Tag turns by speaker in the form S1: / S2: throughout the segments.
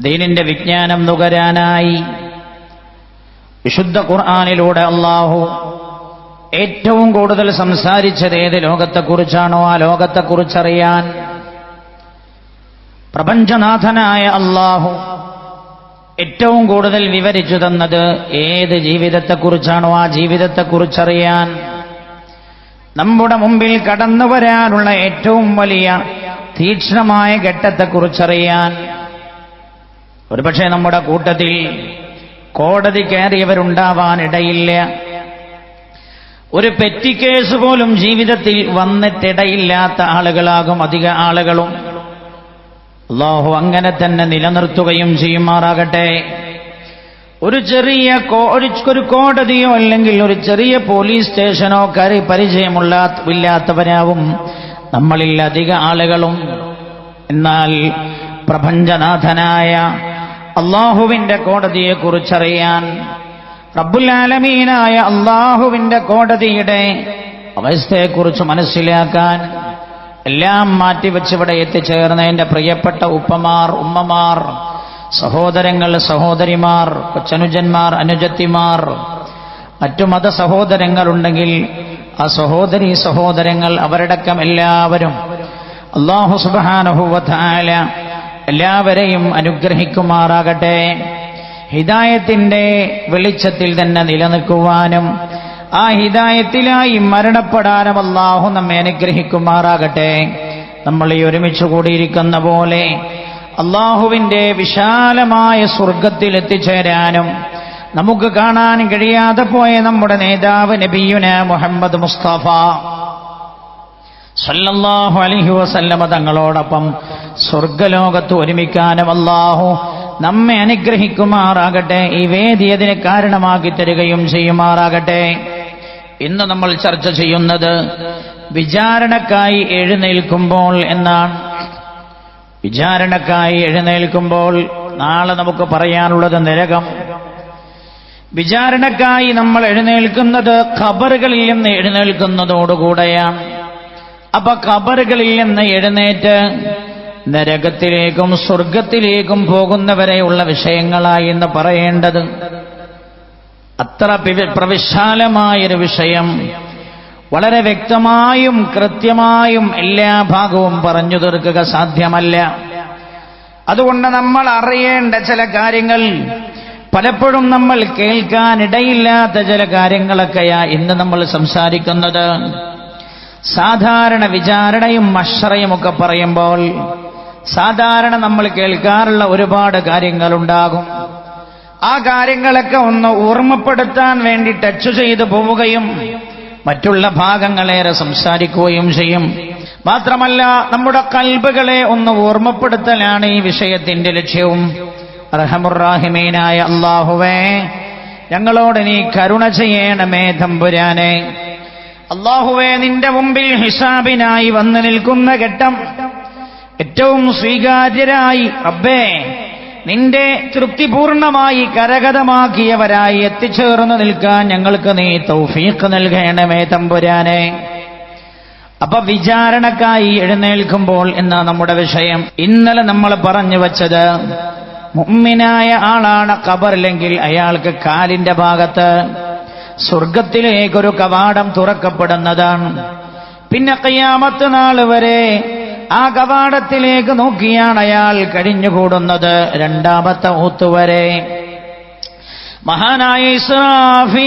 S1: ദീനിന്റെ വിജ്ഞാനം നുകരാനായി. വിശുദ്ധ ഖുർആാനിലൂടെ അള്ളാഹു ഏറ്റവും കൂടുതൽ സംസാരിച്ചത് ഏത് ലോകത്തെക്കുറിച്ചാണോ ആ ലോകത്തെക്കുറിച്ചറിയാൻ പ്രപഞ്ചനാഥനായ അള്ളാഹു ഏറ്റവും കൂടുതൽ വിവരിച്ചു തന്നത് ഏത് ജീവിതത്തെക്കുറിച്ചാണോ ആ ജീവിതത്തെക്കുറിച്ചറിയാൻ. നമ്മുടെ മുമ്പിൽ കടന്നു വരാനുള്ള ഏറ്റവും വലിയ തീക്ഷ്ണമായ ഘട്ടത്തെക്കുറിച്ചറിയാൻ. ഒരുപക്ഷെ നമ്മുടെ കൂട്ടത്തിൽ കോടതി കയറിയവരുണ്ടാവാനിടയില്ല. ഒരു പെറ്റിക്കേസ് പോലും ജീവിതത്തിൽ വന്നിട്ടിടയില്ലാത്ത ആളുകളാകും അധിക ആളുകളും. അള്ളാഹു അങ്ങനെ തന്നെ നിലനിർത്തുകയും ചെയ്യുമാറാകട്ടെ. ഒരു ചെറിയ ഒരു കോടതിയോ അല്ലെങ്കിൽ ഒരു ചെറിയ പോലീസ് സ്റ്റേഷനോ കറി പരിചയമുള്ള ഇല്ലാത്തവരാവും നമ്മളിൽ അധിക ആളുകളും. എന്നാൽ പ്രപഞ്ചനാഥനായ അള്ളാഹുവിന്റെ കോടതിയെ കുറിച്ചറിയാൻ റബ്ബുലാലമീനായ അള്ളാഹുവിന്റെ കോടതിയുടെ അവസ്ഥയെക്കുറിച്ച് മനസ്സിലാക്കാൻ എല്ലാം മാറ്റിവെച്ച് ഇവിടെ എത്തിച്ചേർന്ന എന്റെ പ്രിയപ്പെട്ട ഉപ്പമാർ ഉമ്മമാർ സഹോദരങ്ങൾ സഹോദരിമാർ കൊച്ചനുജന്മാർ അനുജത്തിമാർ മറ്റു മത സഹോദരങ്ങളുണ്ടെങ്കിൽ ആ സഹോദരി സഹോദരങ്ങൾ അവരടക്കം എല്ലാവരും അള്ളാഹു സുബാനുഭവത്തായ എല്ലാവരെയും അനുഗ്രഹിക്കുമാറാകട്ടെ. ഹിദായത്തിന്റെ വെളിച്ചത്തിൽ തന്നെ നിലനിൽക്കുവാനും ആ ഹിദായത്തിലായി മരണപ്പെടാനും അള്ളാഹു നമ്മെ അനുഗ്രഹിക്കുമാറാകട്ടെ. നമ്മൾ ഈ ഒരുമിച്ച് കൂടിയിരിക്കുന്ന പോലെ അള്ളാഹുവിന്റെ വിശാലമായ സ്വർഗത്തിൽ എത്തിച്ചേരാനും നമുക്ക് കാണാൻ കഴിയാതെ പോയ നമ്മുടെ നേതാവ് നബിയുന മുഹമ്മദ് മുസ്തഫ. സല്ലല്ലാഹു അലഹി വസല്ലമ തങ്ങളോടൊപ്പം സ്വർഗലോകത്ത് ഒരുമിക്കാനും അല്ലാഹു നമ്മെ അനുഗ്രഹിക്കുമാറാകട്ടെ ഈ വേദി അതിന് കാരണമാക്കി തരികയും ചെയ്യുമാറാകട്ടെ. ഇന്ന് നമ്മൾ ചർച്ച ചെയ്യുന്നത് വിചാരണക്കായി എഴുന്നേൽക്കുമ്പോൾ എന്നാണ്. വിചാരണക്കായി എഴുന്നേൽക്കുമ്പോൾ നാളെ നമുക്ക് പറയാനുള്ളത് നരകം. വിചാരണക്കായി നമ്മൾ എഴുന്നേൽക്കുന്നത് ഖബറുകളിൽ നിന്ന് എഴുന്നേൽക്കുന്നതോടുകൂടെയാണ്. അപ്പൊ ഖബറുകളിൽ നിന്ന് എഴുന്നേറ്റ് നരകത്തിലേക്കും സ്വർഗത്തിലേക്കും പോകുന്നവരെയുള്ള വിഷയങ്ങളായി എന്ന് പറയേണ്ടത് അത്ര പ്രവിശാലമായൊരു വിഷയം. വളരെ വ്യക്തമായും കൃത്യമായും എല്ലാ ഭാഗവും പറഞ്ഞു തീർക്കുക സാധ്യമല്ല. അതുകൊണ്ട് നമ്മൾ അറിയേണ്ട ചില കാര്യങ്ങൾ പലപ്പോഴും നമ്മൾ കേൾക്കാനിടയില്ലാത്ത ചില കാര്യങ്ങളൊക്കെയാ ഇന്ന് നമ്മൾ സംസാരിക്കുന്നത്. സാധാരണ വിചാരണയും മഷറയും ഒക്കെ പറയുമ്പോൾ സാധാരണ നമ്മൾ കേൾക്കാറുള്ള ഒരുപാട് കാര്യങ്ങളുണ്ടാകും. ആ കാര്യങ്ങളൊക്കെ ഒന്ന് ഓർമ്മപ്പെടുത്താൻ വേണ്ടി ടച്ച് ചെയ്തു പോവുകയും മറ്റുള്ള ഭാഗങ്ങളേറെ സംസാരിക്കുകയും ചെയ്യും. മാത്രമല്ല നമ്മുടെ കൽബുകളെ ഒന്ന് ഓർമ്മപ്പെടുത്തലാണ് ഈ വിഷയത്തിന്റെ ലക്ഷ്യവും. റഹമുറാഹിമീനായ അള്ളാഹുവേ ഞങ്ങളോട് നീ കരുണ ചെയ്യണമേ തമ്പുരാനെ. അള്ളാഹുവേ നിന്റെ മുമ്പിൽ ഹിസാബിനായി വന്നു നിൽക്കുന്ന ഘട്ടം ഏറ്റവും സ്വീകാര്യരായി അബ്ബേ നിന്റെ തൃപ്തിപൂർണമായി കരകതമാക്കിയവരായി എത്തിച്ചേർന്ന് നിൽക്കാൻ ഞങ്ങൾക്ക് നീ തൗഫീഖ് നൽകണമേ തമ്പുരാനെ. അപ്പൊ വിചാരണക്കായി എഴുന്നേൽക്കുമ്പോൾ എന്ന നമ്മുടെ വിഷയം? ഇന്നലെ നമ്മൾ പറഞ്ഞു വച്ചത് മുമ്മിനായ ആളാണ് കബറില്ലെങ്കിൽ അയാൾക്ക് കാലിന്റെ ഭാഗത്ത് സ്വർഗത്തിലേക്കൊരു കവാടം തുറക്കപ്പെടുന്നതാണ്. പിന്നെ കയ്യാമത്ത് നാൾ വരെ ആ കവാടത്തിലേക്ക് നോക്കിയാണ് അയാൾ കഴിഞ്ഞുകൂടുന്നത് രണ്ടാമത്തെ ഊത്തുവരെ മഹാനായ ഇസ്രാഫീൽ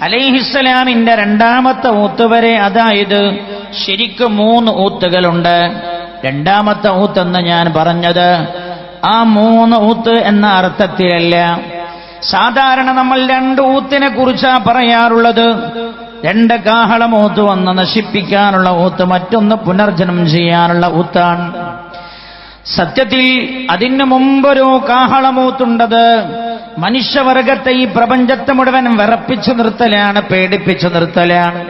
S1: അലൈഹിസ്സലാമിന്റെ രണ്ടാമത്തെ ഊത്തുവരെ അതായത് ശരിക്കും മൂന്ന് ഊത്തുകളുണ്ട്. രണ്ടാമത്തെ ഊത്തെന്ന് ഞാൻ പറഞ്ഞത് ആ മൂന്ന് ഊത്ത് എന്ന അർത്ഥത്തിലല്ല. സാധാരണ നമ്മൾ രണ്ട് ഊത്തിനെ കുറിച്ചാണ് പറയാറുള്ളത്. രണ്ട് കാഹളം ഓത്ത് വന്ന് നശിപ്പിക്കാനുള്ള ഊത്ത് മറ്റൊന്ന് പുനർജനം ചെയ്യാനുള്ള ഊത്താണ് സത്യത്തിൽ അതിന് മുമ്പൊരു കാഹളമൂത്തുണ്ടത് മനുഷ്യവർഗത്തെ ഈ പ്രപഞ്ചത്തെ മുഴുവൻ വിറപ്പിച്ചു നിർത്തലാണ് പേടിപ്പിച്ചു നിർത്തലാണ്.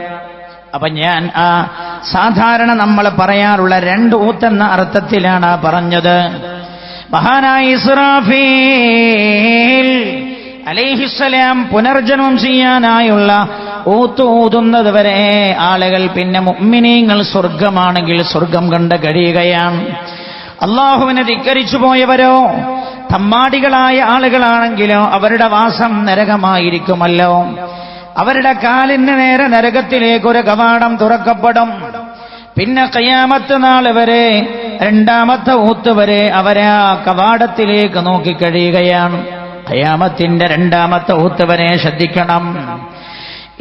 S1: അപ്പൊ ഞാൻ ആ സാധാരണ നമ്മൾ പറയാറുള്ള രണ്ട് ഊത്തെന്ന അർത്ഥത്തിലാണ് പറഞ്ഞത്. മഹാനായ ഇസ്രാഫീൽ അലൈഹിസ്സലാം പുനർജന്മം ചെയ്യാനായുള്ള ഊത്ത് ഊതുന്നത് വരെ ആളുകൾ പിന്നെ മുമ്മിനീങ്ങൾ സ്വർഗമാണെങ്കിൽ സ്വർഗം കണ്ട് കഴിയുകയാണ്. അള്ളാഹുവിനെ ധിക്കരിച്ചു പോയവരോ തമ്മാടികളായ ആളുകളാണെങ്കിലോ അവരുടെ വാസം നരകമായിരിക്കുമല്ലോ. അവരുടെ കാലിന് നേരെ നരകത്തിലേക്ക് ഒരു കവാടം തുറക്കപ്പെടും. പിന്നെ കയ്യാമത്ത് നാൾ വരെ രണ്ടാമത്തെ ഊത്ത് വരെ അവരെ ആ കവാടത്തിലേക്ക് നോക്കിക്കഴിയുകയാണ് കയ്യാമത്തിന്റെ രണ്ടാമത്തെ ഊത്ത് വരെ ശ്രദ്ധിക്കണം.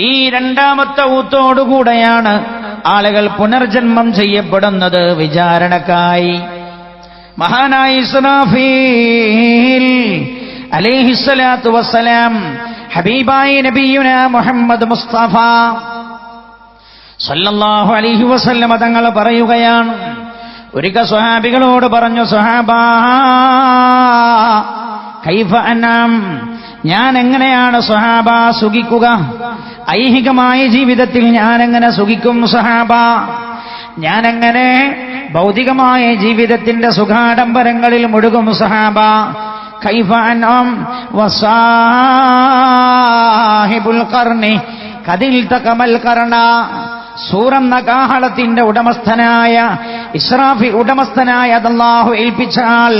S1: ഈ രണ്ടാമത്തെ ഊത്തോടുകൂടെയാണ് ആളുകൾ പുനർജന്മം ചെയ്യപ്പെടുന്നത് വിചാരണക്കായി. മഹാനായി ഇസ്രാഫീൽ അലേഹിസ്സലാത്തു വസ്സലാം ഹബീബായി നബിയുന മുഹമ്മദ് മുസ്തഫ സല്ലല്ലാഹു അലൈഹി വസല്ലമ തങ്ങൾ പറയുകയാണ്. ഒരിക്കൽ സ്വഹാബികളോട് പറഞ്ഞു സ്വഹാബാ കൈഫ അനാം ഞാൻ എങ്ങനെയാണ് സ്വഹാബ സുഖിക്കുക? ഐഹികമായ ജീവിതത്തിൽ ഞാൻ എങ്ങനെ സുഖിക്കും സ്വഹാബ? ഞാൻ എങ്ങനെ ഭൗതികമായ ജീവിതത്തിന്റെ സുഖാഡംബരങ്ങളിൽ മുഴുകും സഹാബ കൈഫാനം കർണി കതിൽ തകമൽ കർണ സൂറന്ന കാഹളത്തിന്റെ ഉടമസ്ഥനായ ഇസ്രാഫി ഉടമസ്ഥനായ അതല്ലാഹു ഏൽപ്പിച്ചാൽ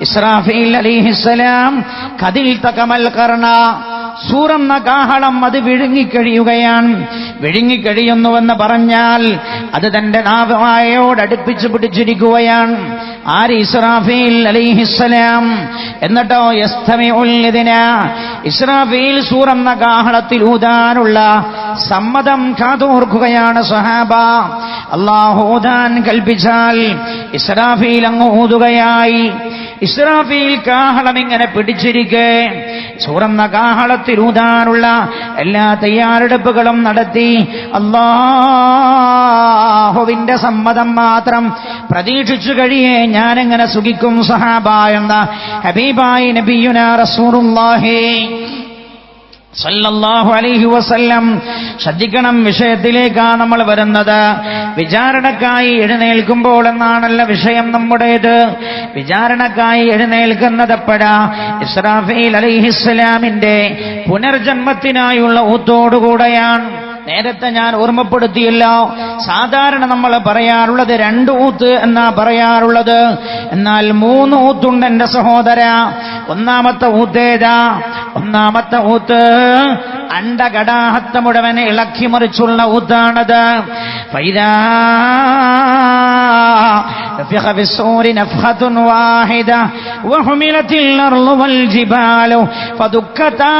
S1: ഇസ്രാഫി അലിഹിസലാം കതിൽ തകമൽ കർണ സൂറന്ന കാഹളം അത് വിഴുങ്ങിക്കഴിയുകയാണ്. വിഴുങ്ങിക്കഴിയുന്നുവെന്ന് പറഞ്ഞാൽ അത് തന്റെ നാവായോട് അടുപ്പിച്ചു പിടിച്ചിരിക്കുകയാണ്. ആര് ഇസ്രാഫീൽ അലിഹിസ്സലാം? എന്നിട്ടോ യസ്തമിഉല്ലിദിന ഇസ്രാഫീൽ സൂറന്ന കാഹളത്തിൽ ഊതാനുള്ള സമ്മതം കാതോർക്കുകയാണ് സഹാബ. അള്ളാഹോദാൻ കൽപ്പിച്ചാൽ ഇസ്രാഫീൽ അങ്ങ് ഊതുകയായി. ഇസ്രാഫീൽ കാഹളം ഇങ്ങനെ പിടിച്ചിരിക്കെ. സൂറന്ന കാഹളത്തിൽ ഊതാനുള്ള എല്ലാ തയ്യാറെടുപ്പുകളും നടത്തി. അള്ളാഹുവിന്റെ സമ്മതം മാത്രം പ്രതീക്ഷിച്ചു കഴിയേ ഞാനെങ്ങനെ സുഖിക്കും സഹാബ. എന്ന ഹബീബായി നബിയുന റസൂറുല്ലാഹി സല്ലല്ലാഹു അലൈഹി വസല്ലം ശ്രദ്ധിക്കണം വിഷയത്തിലേക്കാണ് നമ്മൾ വരുന്നത്. വിചാരണക്കായി എഴുന്നേൽക്കുമ്പോൾ എന്നാണല്ല വിഷയം നമ്മുടേത്? വിചാരണക്കായി എഴുന്നേൽക്കുന്നത് എപ്പോഴാ? ഇസ്രാഫീൽ അലൈഹിസ്സലാമിന്റെ പുനർജന്മത്തിനായുള്ള ഊത്തോടുകൂടെയാണ്. നേരത്തെ ഞാൻ ഓർമ്മപ്പെടുത്തിയല്ലോ. സാധാരണ നമ്മൾ പറയാറുള്ളത് രണ്ട് ഊത്ത് എന്നാ പറയാറുള്ളത്. എന്നാൽ മൂന്ന് ഊത്തുണ്ട് എന്റെ സഹോദര. ഒന്നാമത്തെ ഊത്തേതാ ഒന്നാമത്തെ ഊത്ത് അണ്ടകടാഹത്ത മുഴുവനെ ഇളക്കി മറിച്ചുള്ള ഊത്താണത്. ഫൈദാ نفخ في الصور نفخة واحدة وحملت الأرض والجبال فدكتا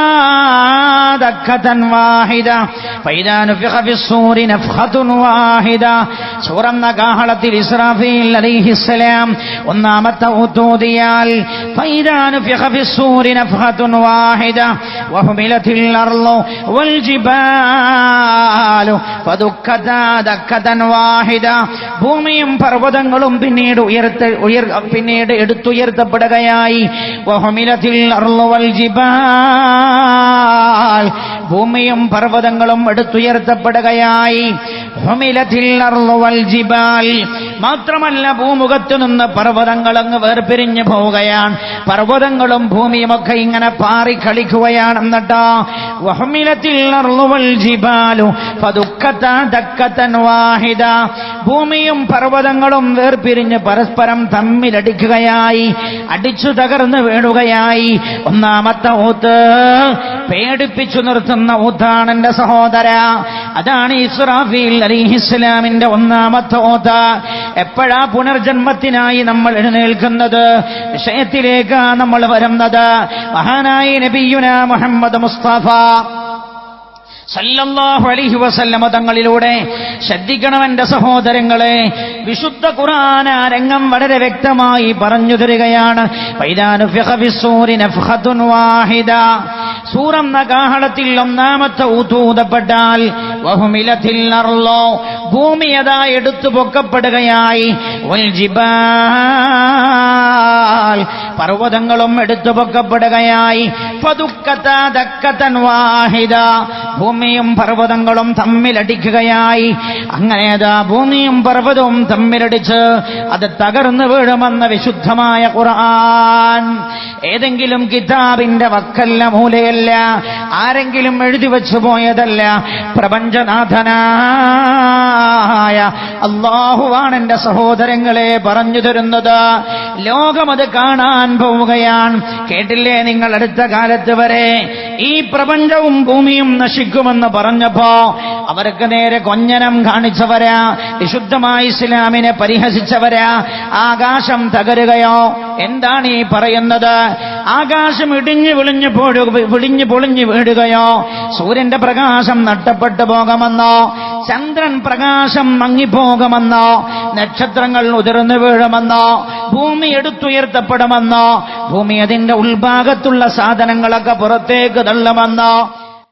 S1: دكة واحدة فإذا نفخ في الصور نفخة واحدة സൂറം കാഹളത്തിൽ ഇസ്രാഫീൽ അലൈഹിസ്സലാം ഒന്നാമത്തെ ഊത്തൂതിയാൽ فإذا نفخ في الصور نفخة واحدة وحملت الأرض والجبال فدكتا دكة واحدة ഭൂമിയും പർവ്വതങ്ങളും പിന്നീട് ഉയർത്ത ഉയർ പിന്നീട് എടുത്തുയർത്തപ്പെടുകയായി. ഭൂമിയും പർവതങ്ങളും എടുത്തുയർത്തപ്പെടുകയായി. മാത്രമല്ല ഭൂമുഖത്തു നിന്ന് പർവതങ്ങൾ അങ്ങ് വേർപിരിഞ്ഞു പോവുകയാണ്. പർവതങ്ങളും ഭൂമിയുമൊക്കെ ഇങ്ങനെ പാറി കളിക്കുകയാണ് എന്നിട്ടോ ഭൂമിയും പർവതങ്ങളും വേർപിരിഞ്ഞ് പരസ്പരം തമ്മിലടിക്കുകയായി. അടിച്ചു തകർന്ന് വീഴുകയായി. ഒന്നാമത്തെ ഊത്ത് പേടിപ്പിച്ചു നിർത്തുന്ന. ഊത്താണ് എന്റെ സഹോദര. അതാണ് ഇസ്രാഫീൽ അലിഹിസ്ലാമിന്റെ ഒന്നാമത്തെ ഓത എപ്പോഴാ പുനർജന്മത്തിനായി നമ്മൾ എഴുന്നേൽക്കുന്നത്? വിഷയത്തിലേക്കാ നമ്മൾ വരുന്നത്. മഹാനായി നബിയുന മുഹമ്മദ് മുസ്തഫ സല്ലല്ലാഹു അലൈഹി വസല്ലമ തങ്ങളിലൂടെ ശ്രദ്ധിക്കണമെന്റെ സഹോദരങ്ങളെ. വിശുദ്ധ ഖുർആൻ ആ രംഗം വളരെ വ്യക്തമായി പറഞ്ഞു തരികയാണ്. ഫൈദാനു ഫിഖ ഫിസ്സൂരി നഫ്ഖത്തുൻ വാഹിദ. സൂറന്ന കാഹളത്തിൽ ഒന്നാമത്തെ ഊതൂതപ്പെട്ടാൽ ബഹുമിലത്തിൽ നറല്ലോ ഭൂമി അതാ എടുത്തു പൊക്കപ്പെടുകയായി. പർവതങ്ങളും എടുത്തു പൊക്കപ്പെടുകയായി വാഹിദ. ഭൂമിയും പർവതങ്ങളും തമ്മിലടിക്കുകയായി. അങ്ങനെ അതാ ഭൂമിയും പർവതവും തമ്മിലടിച്ച് അത് തകർന്നു വീഴുമെന്ന വിശുദ്ധമായ ഖുർആൻ. ഏതെങ്കിലും കിതാബിന്റെ വക്കല്ല മൂലയല്ല. ആരെങ്കിലും എഴുതി വെച്ചു പോയതല്ല. പ്രപഞ്ചനാഥനായ അള്ളാഹുവാണ് എന്റെ സഹോദരങ്ങളെ പറഞ്ഞു തരുന്നത്. ലോകമത് കാണാൻ പോവുകയാണ്. കേട്ടില്ലേ നിങ്ങൾ അടുത്ത കാലത്ത് വരെ? ഈ പ്രപഞ്ചവും ഭൂമിയും നശിക്കുമെന്ന് പറഞ്ഞപ്പോ അവർക്ക് നേരെ കൊഞ്ഞനം കാണിച്ചവരാ വിശുദ്ധമായ ഇസ്ലാമിനെ പരിഹസിച്ചവരാ. ആകാശം തകരുകയോ? എന്താണ് ഈ പറയുന്നത്? ആകാശം ഇടിഞ്ഞു വിളിഞ്ഞു പോഴു വിളിഞ്ഞു പൊളിഞ്ഞു വീടുകയോ സൂര്യന്റെ പ്രകാശം നഷ്ടപ്പെട്ടു പോകുമെന്നോ? ചന്ദ്രൻ പ്രകാശം മങ്ങിപ്പോകുമെന്നോ? നക്ഷത്രങ്ങൾ ഉതിർന്നു വീഴുമെന്നോ? ഭൂമി എടുത്തുയർത്തപ്പെടുമെന്നോ ഭൂമി അതിന്റെ ഉൾഭാഗത്തുള്ള സാധനങ്ങളൊക്കെ പുറത്തേക്ക് തള്ളുമെന്നോ